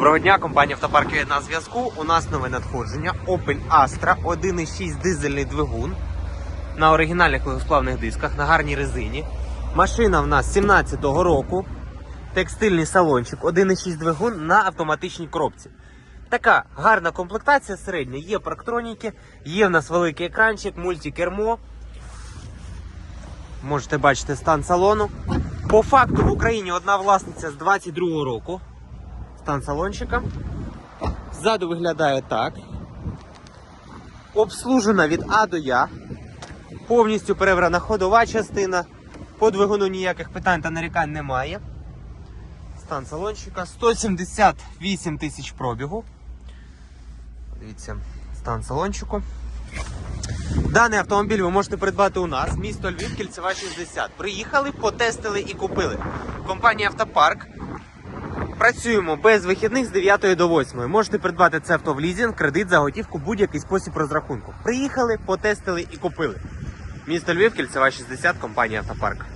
Доброго дня, компанія Автопарк на зв'язку. У нас нове надходження Opel Astra 1.6 дизельний двигун на оригінальних легкосплавних дисках на гарній резині. Машина в нас 17-го року. Текстильний салончик, 1.6 двигун на автоматичній коробці. Така гарна комплектація середня. Є парктроніки, є в нас великий екранчик, мультикермо. Можете бачити стан салону. По факту в Україні одна власниця з 22-го року. Стан салончика. Ззаду виглядає так. Обслужена від А до Я. Повністю перебрана ходова частина. По двигуну ніяких питань та нарікань немає. Стан салончика 178 тисяч пробігу. Дивіться, стан салончику. Даний автомобіль ви можете придбати у нас, місто Львів, кільцева 60. Приїхали, потестили і купили. Компанія Автопарк. Працюємо без вихідних з 9 до 8. Можете придбати це авто в лізінг, кредит, за готівку, будь-який спосіб розрахунку. Приїхали, потестили і купили. Місто Львів, кільцева 60, компанія Автопарк.